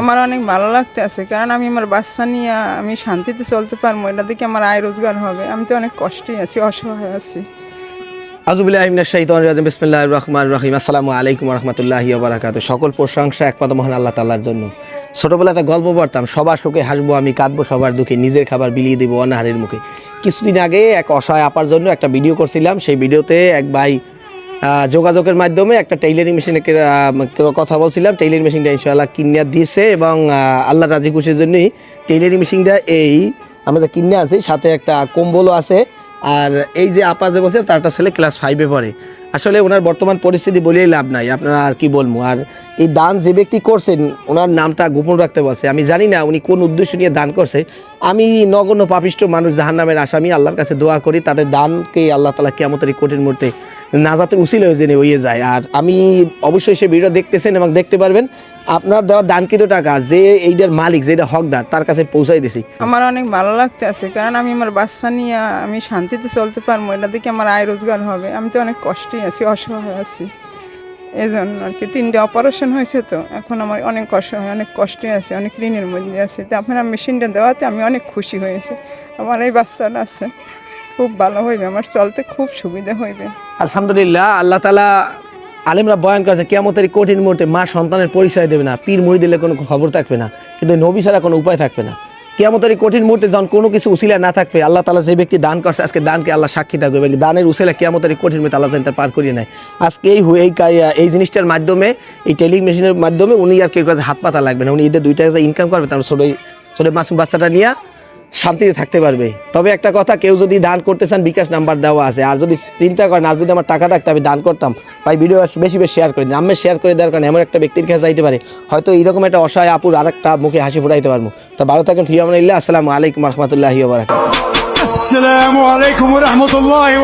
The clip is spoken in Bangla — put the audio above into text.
আমার অনেক ভালো লাগতে আছে কারণ আমি আমার বাচ্চা নিয়ে আমি শান্তিতে চলতে পারব, এটা দেখে আমার আয় রোজগার হবে। আমি তো অনেক কষ্টেই আছি, অসহায় আছি। রহিম। আসসালামু আলাইকুম রহমতুল্লাহি বারাকাতু সকল প্রশংসা একমাত্র মহান আল্লাহ তাল্লার জন্য। ছোটবেলা একটা গল্প পড়তাম, সবার সুখে হাসবো, আমি কাঁদবো, সবার দুঃখে নিজের খাবার বিলিয়ে দেবো অনাহারের মুখে। কিছুদিন আগে এক অসহায় আপার জন্য একটা ভিডিও করছিলাম, সেই ভিডিওতে এক ভাই যোগাযোগের মাধ্যমে একটা টেইলারিং মেশিনে কথা বলছিলাম। টেইলারিং মেশিনটা ইনশাআল্লাহ কিনিয়া দিয়েছে এবং আল্লাহ রাজি খুশির জন্যই টেইলারিং মেশিনটা এই আমরা কিনে আছি সাথে একটা কম্বলও আছে। আর এই যে আপা যে বলছে তার একটা ছেলে ক্লাস ফাইভে পড়ে। আসলে ওনার বর্তমান পরিস্থিতি বলেই লাভ নাই। আপনারা আর কি বলব? আর এই দান যে ব্যক্তি করছেন, ওনার নামটা গোপন রাখতে বলছে আমি জানি না উনি কোন উদ্দেশ্য নিয়ে দান করছে। আমি নগণ্য পাপিষ্ট মানুষ জাহান নামের আসামি, আল্লাহর কাছে দোয়া করি, তাদের দানকে আল্লাহ তালা কেমতের কঠিন মুহূর্তে নাজাতের উসিল হয়ে জেনে হয়ে যায়। আর আমি অবশ্যই সে ভিডিও দেখতেছেন এবং দেখতে পারবেন, আপনার দেওয়া দানকৃত টাকা যে এইটার মালিক যেটা হকদার, তার কাছে পৌঁছাই দিছি। আমার অনেক ভালো লাগতে আছে, কারণ আমি আমার বাচ্চা নিয়ে আমি শান্তিতে চলতে পারব, এটা দেখে আমার আয় রোজগার হবে। আমি তো অনেক কষ্টেই আছি, অসহায় আছি। এই জন্য আর কি। তিনটে অপারেশন হয়েছে তো, এখন আমার অনেক কষ্ট হয়, অনেক কষ্টে আছে, অনেক ঋণের মধ্যে আছে। তো আপনার মেশিনটা দেওয়াতে আমি অনেক খুশি হয়েছে। আমার এই বাচ্চাটা আছে, খুব ভালো হইবে, আমার চলতে খুব সুবিধা হইবে। আলহামদুলিল্লাহ, আল্লাহ তালা আলেমরা বয়ান করেছে কেমতের কঠিন মুহূর্তে মা সন্তানের পরিচয় দেবে না, পীর মুড়ি দিলে কোনো খবর থাকবে না, কিন্তু নবী ছাড়া কোনো উপায় থাকবে না। কেমতের এই কঠিন মুহূর্তে যখন কোনো কিছু উসিলা না থাকবে, আল্লাহ তালা যে ব্যক্তি দান করছে, আজকে দানকে আল্লাহ সাক্ষী থাকবে। এবং দানের উসিলা কেমতের এই কঠিন মুহূর্তে আল্লাহ তালা পার করিয়ে নেয়। আজকে এই এই এই জিনিসটার মাধ্যমে, এই টেলিং মেশিনের মাধ্যমে উনি আর কেউ হাত পাতা লাগবে না। উনি ঈদের দুইটা ইনকাম করবে তার ছোটো ছোটো মাসুম বাচ্চাটা নিয়ে শান্তিতে থাকতে পারবে। তবে একটা কথা, কেউ যদি দান করতে চান, বিকাশ নাম্বার দেওয়া আছে। আর যদি চিন্তা করেন, আর যদি আমার টাকা থাকতে, আমি দান করতাম। ভাই ভিডিও বেশি বেশি শেয়ার করে দিন। আমি শেয়ার করে দেওয়ার কারণে এমন একটা ব্যক্তির কাছে যাইতে পারে, হয়তো এইরকম একটা অসহায় আপুর আর একটা মুখে হাসি ফুটাইতে পারব। তো ভালো থাকেন ফিরাম আসসালামু আলাইকুম রহমতুল্লাহি আসসালামু আলাইকুম রহমতুল্লাহ